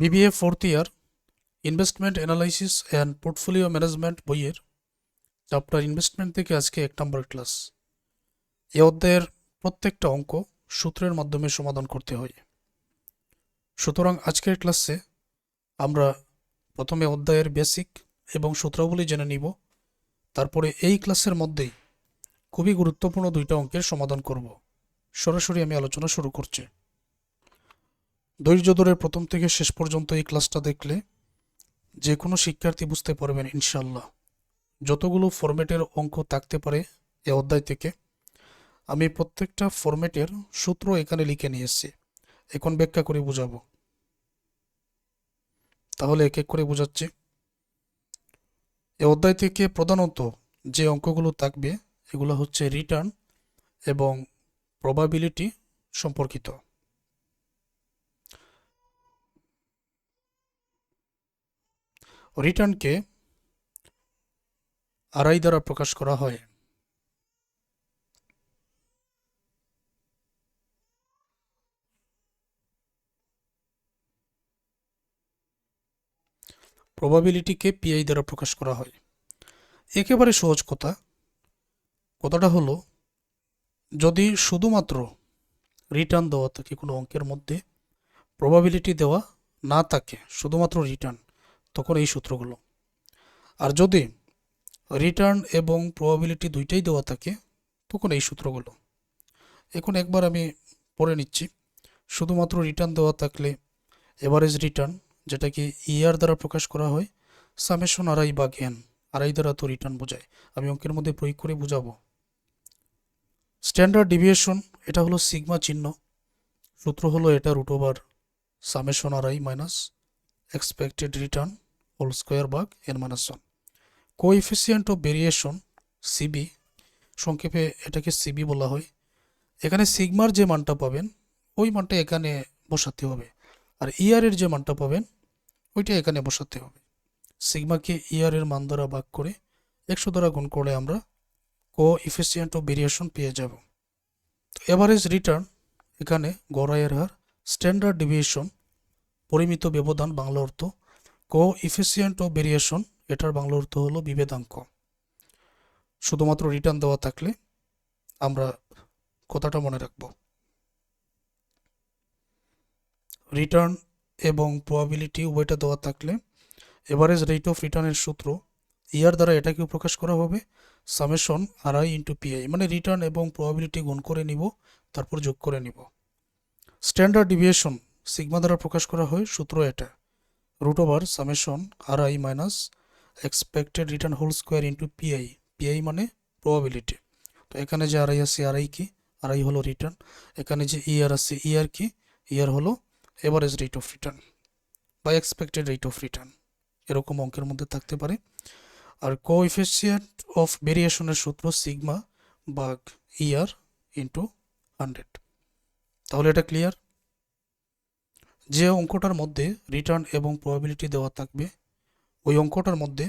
BBA fourth year investment analysis and portfolio management বইয়ের chapter investment থেকে আজকে এক নম্বর ক্লাস এ অধ্যায়ের প্রত্যেকটা অঙ্ক সূত্রের মাধ্যমে সমাধান করতে হয়। সুতরাং আজকের ক্লাসে আমরা প্রথমে অধ্যায়ের বেসিক এবং সূত্রাবলী জেনে নিব। তারপরে এই ক্লাসের মধ্যেই খুবই গুরুত্বপূর্ণ দুইটা অঙ্কের সমাধান করব। সরাসরি আমি আলোচনা শুরু করছি। ধৈর্য ধরে প্রথম থেকে শেষ পর্যন্ত এই ক্লাসটা দেখলে যে কোনো শিক্ষার্থী বুঝতে পারবেন ইনশাল্লাহ যতগুলো ফরম্যাটের অঙ্ক থাকতে পারে এ অধ্যায় থেকে, আমি প্রত্যেকটা ফরম্যাটের সূত্র এখানে লিখে নিয়ে এসেছি। এখন ব্যাখ্যা করে বুঝাবো। তাহলে এক এক করে বোঝাচ্ছি। এ অধ্যায় থেকে প্রধানত যে অঙ্কগুলো থাকবে, এগুলো হচ্ছে রিটার্ন এবং প্রবাবিলিটি সম্পর্কিত। রিটার্নকে আড়াই দ্বারা প্রকাশ করা হয়। প্রবাবিলিটিকে পিআই দ্বারা প্রকাশ করা হয়। একেবারে সহজ কথা। কথাটা হলো, যদি শুধুমাত্র রিটার্ন দেওয়া থাকে কোনো অঙ্কের মধ্যে প্রবাবিলিটি দেওয়া না থাকে, শুধুমাত্র রিটার্ন তখন এই সূত্রগুলো আর যদি রিটার্ন এবং প্রবাবিলিটি দুইটাই দেওয়া থাকে, তখন এই সূত্রগুলো এখন একবার আমি পড়ে নিচ্ছি। শুধুমাত্র রিটার্ন দেওয়া থাকলে এভারেজ রিটার্ন যেটাকে ইয়ার দ্বারা প্রকাশ করা হয় সামেশন আড়াই বা জ্ঞান আড়াই দ্বারা তো রিটার্ন বোঝায়। আমি অঙ্কের মধ্যে প্রয়োগ করে বুঝাবো। স্ট্যান্ডার্ড ডিভিয়েশন এটা হলো সিগমা চিহ্ন। সূত্র হলো এটা রুট ওভার সামেশন আড়াই minus expected return whole square ভাগ N minus one coefficient of variation CV সংক্ষেপে এটাকে সিবি বলা হয়। এখানে সিগমার যে মানটা পাবেন, ওই মানটা এখানে বসাতে হবে। আর ইয়ারের যে মানটা পাবেন, ওইটা এখানে বসাতে হবে। সিগমাকে ইয়ারের মান দ্বারা ভাগ করে একশো দ্বারা গুণ করলে আমরা কো ইফিসিয়েন্ট অফ ভেরিয়েশন পেয়ে যাব। এভারেজ রিটার্ন এখানে গড়াইয়ের হার স্ট্যান্ডার্ড ডিভিয়েশন পরিমিত ব্যবধান বাংলা অর্থ। কো ইফিসিয়েন্ট অফ ভেরিয়েশন এটার বাংলা অর্থ হলো বিভেদাঙ্ক শুধুমাত্র রিটার্ন দেওয়া থাকলে আমরা কথাটা মনে রাখব। রিটার্ন এবং প্রবাবিলিটি উভয়টা দেওয়া থাকলে এভারেজ রেট অফ রিটার্নের সূত্র ইয়ার দ্বারা এটাকেও প্রকাশ করা হবে summation R I into PI মানে রিটার্ন এবং প্রবাবিলিটি গুণ করে নিব, তারপর যোগ করে নিব। স্ট্যান্ডার্ড ডিভিয়েশন সিগমা দ্বারা প্রকাশ করা হয় সূত্র এটা। Root over summation R I minus expected return whole square into PI. PI মানে প্রবাবিলিটি। তো এখানে যে আর আড়াই আছে আড়াই কি? আড়াই হলো রিটার্ন। এখানে যে ইয়ার আছে ইয়ার কি? ইয়ার হলো এভারেজ রেট অফ রিটার্ন বা এক্সপেক্টেড রেট অফ রিটার্ন। এরকম অঙ্কের মধ্যে থাকতে পারে। আর কোএফিসিয়েন্ট অফ ভেরিয়েশনের সূত্র সিগমা বাগ ইয়ার ইন্টু হান্ড্রেড। তাহলে এটা ক্লিয়ার? যে অঙ্কটার মধ্যে রিটার্ন এবং প্রবাবিলিটি দেওয়া থাকবে, ওই অঙ্কটার মধ্যে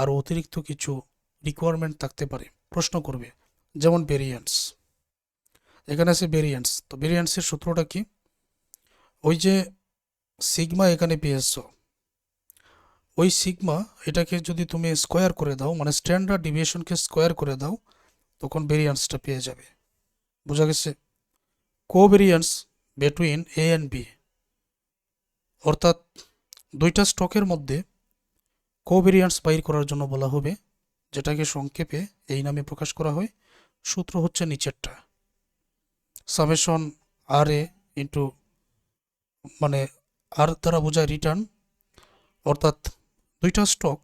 আরও অতিরিক্ত কিছু রিকোয়ারমেন্ট থাকতে পারে। প্রশ্ন করবে, যেমন ভেরিয়েন্স এখানে আছে ভেরিয়েন্স তো ভেরিয়েন্সের সূত্রটা কি? ওই যে সিগমা এখানে পেয়েছ, ওই সিগমা এটাকে যদি তুমি স্কোয়ার করে দাও মানে স্ট্যান্ডার্ড ডিভিয়েশনকে স্কোয়ার করে দাও, তখন ভেরিয়েন্সটা পেয়ে যাবে। বোঝা গেছে? Covariance between A and B অর্থাৎ দুইটা স্টকের মধ্যে কোভেরিয়েন্স বাইর করার জন্য বলা হবে, যেটাকে সংক্ষেপে এই নামে প্রকাশ করা হয়। সূত্র হচ্ছে নিচেরটা। সামেশন আর এ ইন্টু মানে আর দ্বারা বোঝায় রিটার্ন অর্থাৎ দুইটা স্টক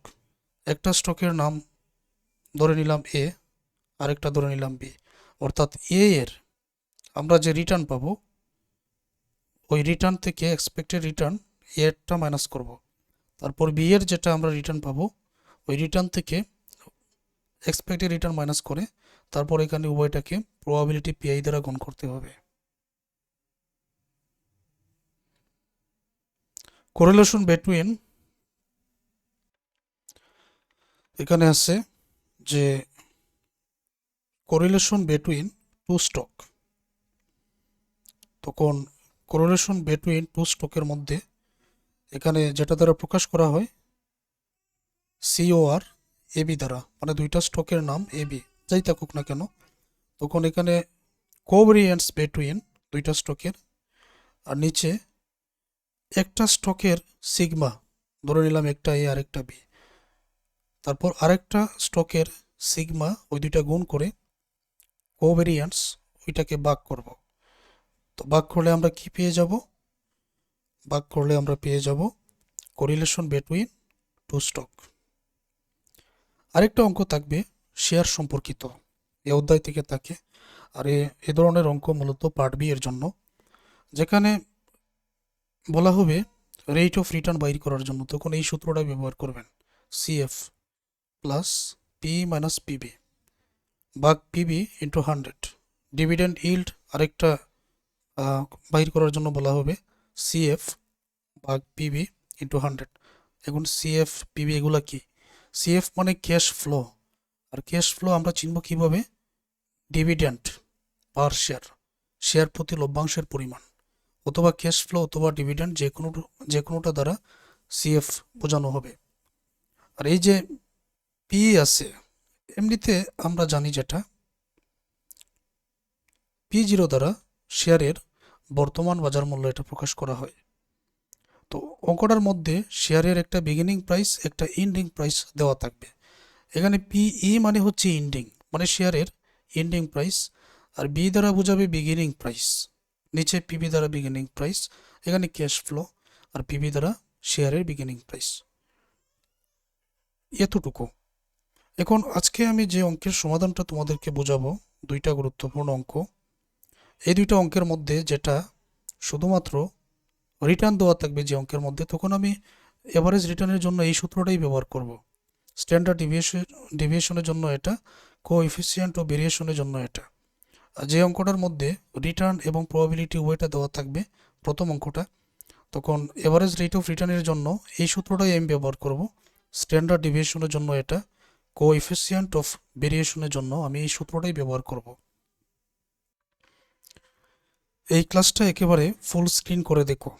একটা স্টকের নাম ধরে নিলাম এ আরেকটা ধরে নিলাম বি অর্থাৎ এ এর আমরা যে রিটার্ন পাবো ওই রিটার্ন থেকে এক্সপেক্টেড রিটার্ন এরটা মাইনাস করব। তারপর বি এর যেটা আমরা রিটার্ন পাবো, ওই রিটার্ন থেকে এক্সপেক্টেড রিটার্ন মাইনাস করে তারপর এখানে উভয়টাকে প্রবাবিলিটি পিআই দ্বারা গুণ করতে হবে। কোরিলেশন বিটুইন এখানে আছে যে কোরিলেশন বিটুইন টু স্টক তখন কোরিলেশন বিটুইন টু স্টকের মধ্যে, এখানে যেটা দ্বারা প্রকাশ করা হয় সিওআর এবি দ্বারা মানে দুইটা স্টকের নাম এবি যাই থাকুক না কেন, তখন এখানে কোভেরিয়েন্টস বিটুইন দুইটা স্টকের আর নিচে একটা স্টকের সিগমা ধরে নিলাম একটা এ আর একটা বি তারপর আরেকটা স্টকের সিগমা ওই দুইটা গুণ করে কোভেরিয়েন্টস ওইটাকে ভাগ করব। তো ভাগ করলে আমরা কি পেয়ে যাব? ভাগ করলে আমরা পেয়ে যাব কোরিলেশন বিটুইন টু স্টক আরেকটা অঙ্ক থাকবে শেয়ার সম্পর্কিত। এ অধ্যায় থেকে থাকে। আর এ ধরনের অঙ্ক মূলত পার্ট বি এর জন্য। যেখানে বলা হবে রেট অফ রিটার্ন বাইর করার জন্য। তখন এই সূত্রটা ব্যবহার করবেন। CF plus P minus PB বাঘ PB into hundred dividend yield আরেকটা বাইর করার জন্য বলা হবে সিএফ বাঘ পিবি ইন্টু হান্ড্রেড এখন সিএফ পিবি এগুলা কি? সিএফ মানে ক্যাশ ফ্লো আর ক্যাশ ফ্লো আমরা চিনব কীভাবে? ডিভিডেন্ড পার শেয়ার শেয়ার প্রতি লভ্যাংশের পরিমাণ। অথবা ক্যাশ ফ্লো অথবা ডিভিডেন্ড যে কোনো, যে কোনোটা দ্বারা সিএফ বোঝানো হবে। আর এই যে পি আছে, এমনিতে আমরা জানি যেটা পি জিরো দ্বারা শেয়ারের বর্তমান বাজার মূল্য এটা প্রকাশ করা হয়। তো অঙ্কটার মধ্যে শেয়ারের একটা বিগিনিং প্রাইস একটা ইন্ডিং প্রাইস দেওয়া থাকবে। এখানে পিই মানে হচ্ছে ইন্ডিং মানে শেয়ারের ইন্ডিং প্রাইস আর বি দ্বারা বোঝাবে বিগিনিং প্রাইস নিচে পিবি দ্বারা বিগিনিং প্রাইস এখানে ক্যাশ ফ্লো আর পিবি দ্বারা শেয়ারের বিগিনিং প্রাইস এতটুকু। এখন আজকে আমি যে অঙ্কের সমাধানটা তোমাদেরকে বোঝাবো, দুইটা গুরুত্বপূর্ণ অঙ্ক এই দুইটা অঙ্কের মধ্যে যেটা শুধুমাত্র রিটার্ন দেওয়া থাকবে যে অঙ্কের মধ্যে, তখন আমি এভারেজ রিটার্নের জন্য এই সূত্রটাই ব্যবহার করব। স্ট্যান্ডার্ড ডিভিয়েশন ডিভিয়েশনের জন্য এটা কোএফিসিয়েন্ট ও ভেরিয়েশনের জন্য এটা। যে অঙ্কটার মধ্যে রিটার্ন এবং প্রবাবিলিটি ওয়েটা দেওয়া থাকবে, প্রথম অঙ্কটা, তখন এভারেজ রেট অফ রিটার্নের জন্য এই সূত্রটাই আমি ব্যবহার করব। স্ট্যান্ডার্ড ডিভিয়েশনের জন্য এটা কোএফিসিয়েন্ট অফ ভেরিয়েশনের জন্য আমি এই সূত্রটাই ব্যবহার করব। এই ক্লাসটা একেবারে ফুল স্ক্রিন করে দেখো।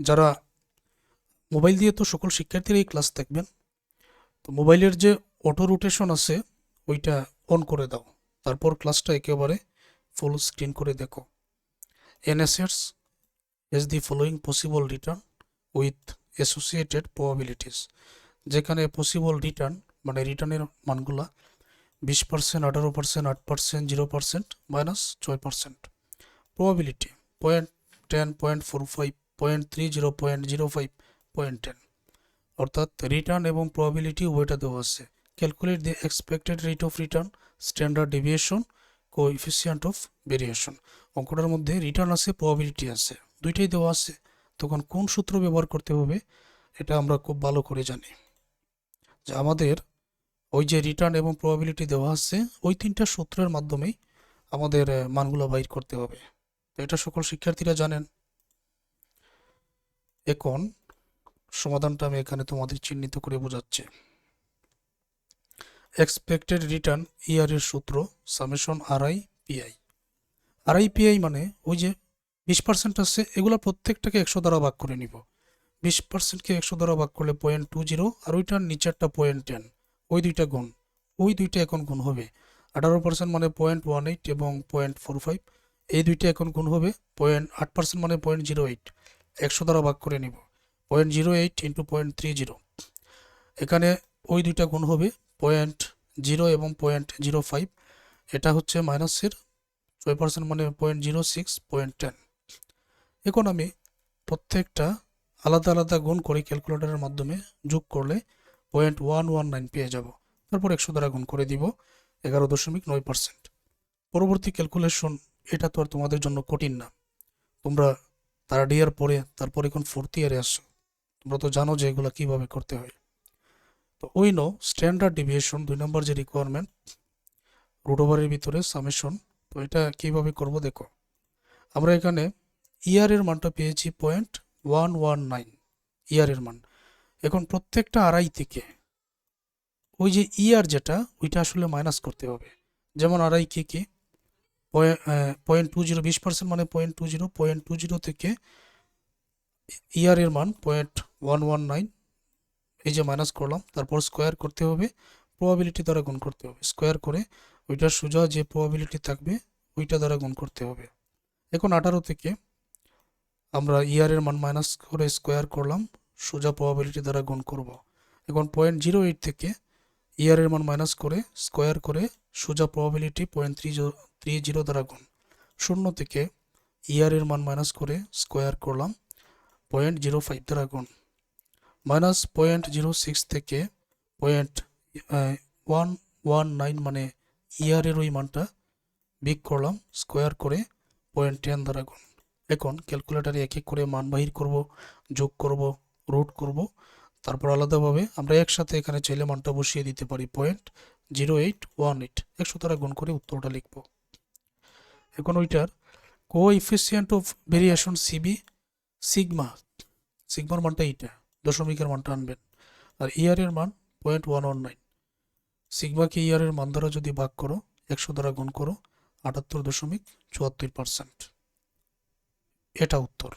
যারা মোবাইল দিয়ে তো সকল শিক্ষার্থীরা এই ক্লাস দেখবেন, তো মোবাইলের যে অটো রোটেশন আছে, ওইটা অন করে দাও। তারপর ক্লাসটা একেবারে ফুল স্ক্রিন করে দেখো। এনএসএস S the following possible return with associated probabilities যেখানে পসিবল রিটার্ন মানে রিটার্নের মানগুলা বিশ পার্সেন্ট আঠারো পার্সেন্ট আট পার্সেন্ট জিরো পার্সেন্ট মাইনাস ছয় percent probability point ten point four five point three zero point zero five point ten অর্থাৎ return এবং প্রবাবিলিটি ওইটা দেওয়া আছে। Calculate the expected rate of return standard deviation coefficient of variation অঙ্কটার মধ্যে return আছে probability আছে, দুইটাই দেওয়া আছে। তখন কোন সূত্র ব্যবহার করতে হবে, এটা আমরা খুব ভালো করে জানি। যে আমাদের ওই যে রিটার্ন এবং প্রবাবিলিটি দেওয়া আছে, ওই তিনটা সূত্রের মাধ্যমেই আমাদের মানগুলো বাইর করতে হবে। এটা সকল শিক্ষার্থীরা জানেন। এখন সমাধানটা আমি এখানে তোমাদের চিহ্নিত করে বোঝাচ্ছি। এক্সপেক্টেড রিটার্ন ইয়ার এর সূত্র summation RI PI RI PI মানে ওই যে বিশ পার্সেন্ট আসছে এগুলো প্রত্যেকটাকে একশো দ্বারা ভাগ করে নিব। বিশ পার্সেন্টকে একশো দ্বারা ভাগ করলে পয়েন্ট টু জিরো আর ওইটার নিচেরটা পয়েন্ট টেন ওই দুইটা গুণ, ওই দুইটা এখন গুণ হবে। আঠারো পার্সেন্ট মানে পয়েন্ট ওয়ান এইট এবং পয়েন্ট ফোর ফাইভ এই দুইটা এখন গুণ হবে পয়েন্ট আট পার্সেন্ট মানে পয়েন্ট জিরো এইট একশো দ্বারা ভাগ করে নিব। Point zero eight into point three zero এখানে ওই দুইটা গুণ হবে পয়েন্ট জিরো এবং পয়েন্ট জিরো ফাইভ এটা হচ্ছে মাইনাসের ছয় পার্সেন্ট মানে point zero six point ten এখন আমি প্রত্যেকটা আলাদা আলাদা গুণ করে ক্যালকুলেটরের মাধ্যমে যোগ করলে পয়েন্ট ওয়ান ওয়ান নাইন পেয়ে যাব। তারপর একশো দ্বারা গুণ করে দিব এগারো দশমিক নয় পার্সেন্ট পরবর্তী ক্যালকুলেশন এটা তো আর তোমাদের জন্য কঠিন না। তোমরা থার্ড ইয়ার পরে, তারপর এখন ফোর্থ ইয়ারে আসছো। তোমরা তো জানো যে এগুলো কীভাবে করতে হয়। তো ওই নো স্ট্যান্ডার্ড ডিভিয়েশন, দুই নম্বর যে রিকোয়ারমেন্ট রুট ওভারের ভিতরে সামেশন তো এটা কীভাবে করব দেখো। আমরা এখানে ইয়ারের মানটা পেয়েছি পয়েন্ট ওয়ান ওয়ান নাইন ইয়ারের মান। এখন প্রত্যেকটা আড়াই থেকে, ওই যে ইয়ার যেটা, ওইটা আসলে মাইনাস করতে হবে। যেমন আড়াই কে কি পয়েন্ট টু জিরো, বিশ পার্সেন্ট মানে point two zero, point two zero থেকে ইয়ার এর মান পয়েন্ট ওয়ান ওয়ান নাইন, এই যে মাইনাস করলাম, তারপর স্কোয়ার করতে হবে প্রবাবিলিটি দ্বারা গুণ করতে হবে। স্কোয়ার করে ওইটার সোজা যে প্রবাবিলিটি থাকবে, ওইটা দ্বারা গুণ করতে হবে। এখন আঠারো থেকে আমরা ইয়ারের মান মাইনাস করে স্কোয়ার করলাম, সোজা প্রবাবিলিটি দ্বারা গুণ করব। এখন পয়েন্ট জিরো এইট থেকে ইয়ারের মান মাইনাস করে স্কোয়ার করে সোজা probability point three three zero দ্বারা গুণ। শূন্য থেকে ইয়ারের মান মাইনাস করে স্কোয়ার করলাম পয়েন্ট জিরো ফাইভ দ্বারা গুণ। মাইনাস পয়েন্ট জিরো সিক্স থেকে পয়েন্ট ওয়ান ওয়ান নাইন মানে ইয়ারের ওই মানটা বিগ করলাম স্কোয়ার করে পয়েন্ট টেন দ্বারা গুণ। এখন ক্যালকুলেটারে এক এক করে মান বাহির করব, যোগ করব রুট করব। তারপর আলাদাভাবে আমরা একসাথে এখানে চাইলে মানটা বসিয়ে দিতে পারি point zero eight one eight একশো দ্বারা গুণ করে উত্তরটা লিখব। এখন ওইটার coefficient of variation CV sigma, সিগমার মানটা এইটা, দশমিকের মানটা আনবেন। আর ইয়ারের মান পয়েন্ট ওয়ান ওয়ান নাইন। সিগমাকে ইয়ারের মান দ্বারা যদি ভাগ করো, একশো দ্বারা গুণ করো, আটাত্তর দশমিক চুয়াত্তর পার্সেন্ট। এটা উত্তর।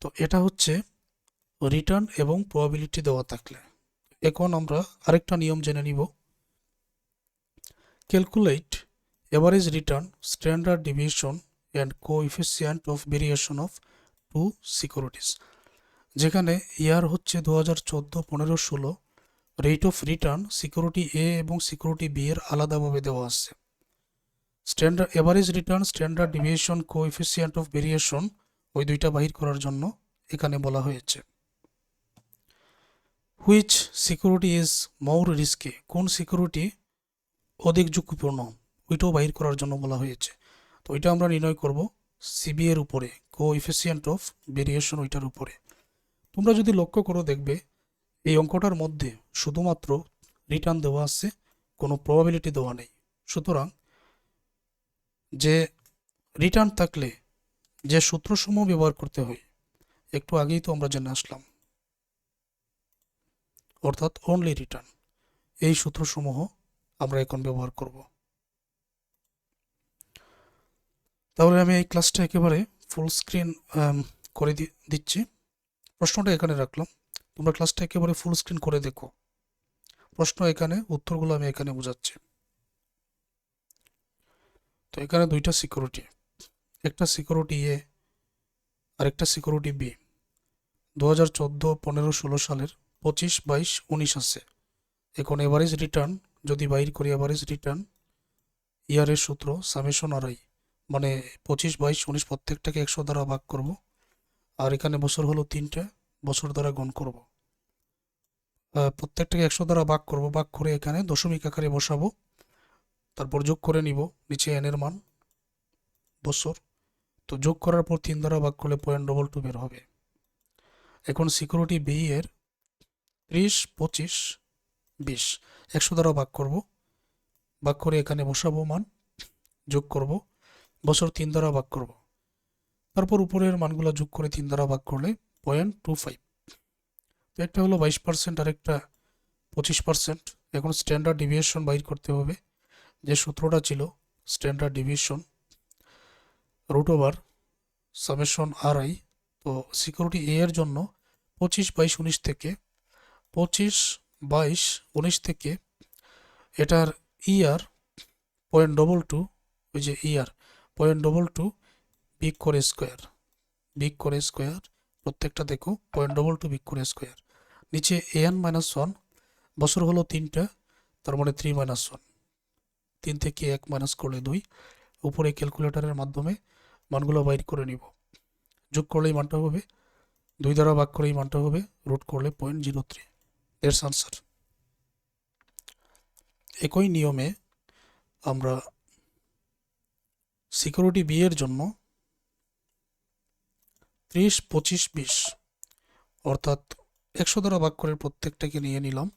তো এটা হচ্ছে রিটার্ন এবং প্রবাবিলিটি দেওয়া থাকলে। এখন আমরা আরেকটা নিয়ম জেনে নিব। Calculate average return standard division and coefficient of variation of two securities যেখানে ইয়ার হচ্ছে দু হাজার চোদ্দ, পনেরো, ষোলো rate of return security A এবং সিকিউরিটি বি এর আলাদাভাবে দেওয়া আছে। Standard average return standard deviation coefficient of variation ওই দুইটা বাহির করার জন্য এখানে বলা হয়েছে। Which security is more risky কোন সিকিউরিটি অধিক ঝুঁকিপূর্ণ? ওইটাও বাহির করার জন্য বলা হয়েছে। তো ওইটা আমরা নির্ণয় করব সিবি এর উপরে কো ইফিসিয়েন্ট অফ ভেরিয়েশন ওইটার উপরে। তোমরা যদি লক্ষ্য করো দেখবে, এই অঙ্কটার মধ্যে শুধুমাত্র রিটার্ন দেওয়া আছে, কোনো প্রবাবিলিটি দেওয়া নেই। সুতরাং যে রিটার্ন থাকলে যে সূত্রসমূহ ব্যবহার করতে হয়, একটু আগেই তো আমরা জেনে আসলাম। অর্থাৎ অনলি রিটার্ন এই সূত্রসমূহ আমরা এখন ব্যবহার করব। তাহলে আমি এই ক্লাসটা একেবারে ফুল স্ক্রিন করে দিচ্ছি। প্রশ্নটা এখানে রাখলাম। তোমরা ক্লাসটা একেবারে ফুল স্ক্রিন করে দেখো। প্রশ্ন এখানে, উত্তরগুলো আমি এখানে বোঝাচ্ছি। তো এখানে দুইটা সিকিউরিটি একটা সিকিউরিটি এ আর একটা সিকিউরিটি বি দু হাজার চোদ্দ, পনেরো, ষোলো সালের পঁচিশ, বাইশ, উনিশ আছে। এখন এভারেজ রিটার্ন যদি বাইর করি এভারেজ রিটার্ন ইয়ারের সূত্র সামেশন আড়াই মানে পঁচিশ, বাইশ, উনিশ প্রত্যেকটাকে একশো দ্বারা ভাগ করব। আর এখানে বছর হলো তিনটা, বছর দ্বারা গুণ করব। প্রত্যেকটাকে একশো দ্বারা ভাগ করব, ভাগ করে এখানে দশমিক আকারে বসাবো। তারপর যোগ করে নিব, নিচে এনের মান, বছর। তো যোগ করার পর তিন দ্বারা ভাগ করলে পয়েন্ট ডবল টু বের হবে। এখন সিকিউরিটি বি এর ত্রিশ, পঁচিশ, বিশ, একশো দ্বারা ভাগ করব। ভাগ করে এখানে বসাবো মান, যোগ করব। বছর তিন দ্বারা ভাগ করব। তারপর উপরের মানগুলো যোগ করে তিন দ্বারা ভাগ করলে পয়েন্ট টু ফাইভ তো একটা হলো বাইশ পার্সেন্ট আর একটা পঁচিশ পার্সেন্ট এখন স্ট্যান্ডার্ড ডিভিয়েশন বাইর করতে হবে। যে সূত্রটা ছিল standard deviation root over summation R I তো সিকিউরিটি এ এর জন্য পঁচিশ বাইশ উনিশ থেকে পঁচিশ বাইশ উনিশ থেকে এটার ইয়ার পয়েন্ট ডবল টু ওই যে ইয়ার পয়েন্ট ডবল টু বিগ করে স্কোয়ার বিগ করে স্কোয়ার প্রত্যেকটা দেখো, পয়েন্ট ডবল টু বিগ করে স্কোয়ার নিচে এ এন মাইনাস ওয়ান বছর হলো তিনটা, তার মানে থ্রি মাইনাস ওয়ান তিন থেকে এক মাইনাস করলে দুই, উপরে ক্যালকুলেটরের মাধ্যমে মানগুলো বাইর করে নিব। যোগ করলে এই মানটা হবে, দুই দ্বারা ভাগ করে এই মানটা হবে রুট করলে পয়েন্ট জিরো থ্রি এর আনসার একই নিয়মে আমরা সিকিউরিটি বি এর জন্য ত্রিশ, পঁচিশ, বিশ, অর্থাৎ একশো দ্বারা ভাগ করে প্রত্যেকটাকে নিয়ে নিলাম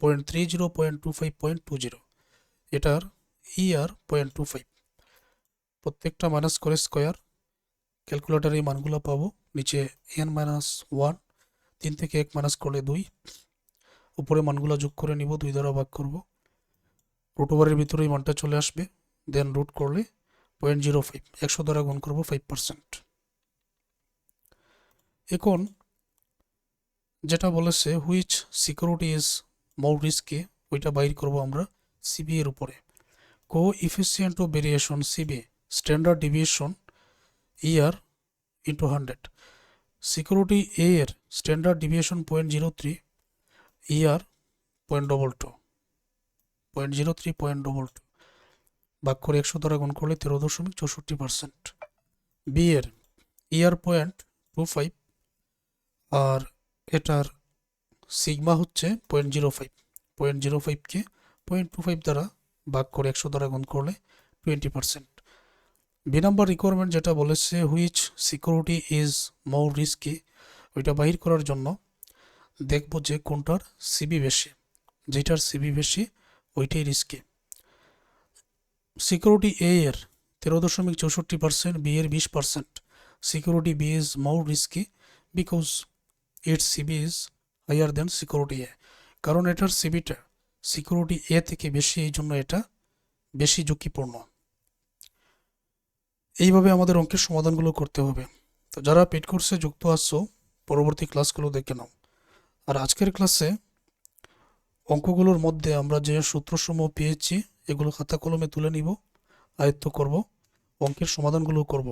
point three zero point two five point two zero এটার ইআর পয়েন্ট টু ফাইভ প্রত্যেকটা মাইনাস করে স্কোয়ার ক্যালকুলেটারে এই মানগুলো পাবো, নিচে এন মাইনাস ওয়ান তিন থেকে এক মাইনাস করলে দুই, উপরে মানগুলো যোগ করে নিব, দুই দ্বারা ভাগ করব। রুট ওভারের ভিতরে এই মানটা চলে আসবে দেন রুট করলে পয়েন্ট জিরো ফাইভ, একশো দ্বারা গুণ করব ফাইভ পার্সেন্ট। এখন যেটা বলেছে which security is more risky ওইটা বাইর করব আমরা সিবি এর উপরে। Coefficient of variation CV standard deviation ER into hundred security A এর standard deviation point zero three ER point double two point zero three point double two ভাগ করে একশো দ্বারা গুণ করলে তেরো দশমিক চৌষট্টি পার্সেন্ট বিয়ের ইয়ার পয়েন্ট টু ফাইভ আর এটার সিগমা হচ্ছে point zero five point zero ফাইভকে point two five দ্বারা ভাগ করে একশো দ্বারা গুণ করলে twenty percent B number requirement যেটা বলেছে which security is more risky ওইটা বাহির করার জন্য দেখব যে কোনটার সিবি বেশি। যেটার সিবি বেশি, ওইটাই রিস্কি সিকিউরিটি এ এর তেরো দশমিক চৌষট্টি পার্সেন্ট বি এর বিশ percent. Security B is more risky because it's CV is higher than security A কারণ এটার সিবিটা সিকিউরিটি এ থেকে বেশি, এই জন্য এটা বেশি ঝুঁকিপূর্ণ। এইভাবে আমাদের অঙ্কের সমাধানগুলো করতে হবে। তো যারা পেড কোর্সে যুক্ত আসছো পরবর্তী ক্লাসগুলো দেখে নাও। আর আজকের ক্লাসে অঙ্কগুলোর মধ্যে আমরা যে সূত্রসমূহ পেয়েছি এগুলো খাতা কলমে তুলে নিব আয়ত্ত করব অঙ্কের সমাধানগুলো করব।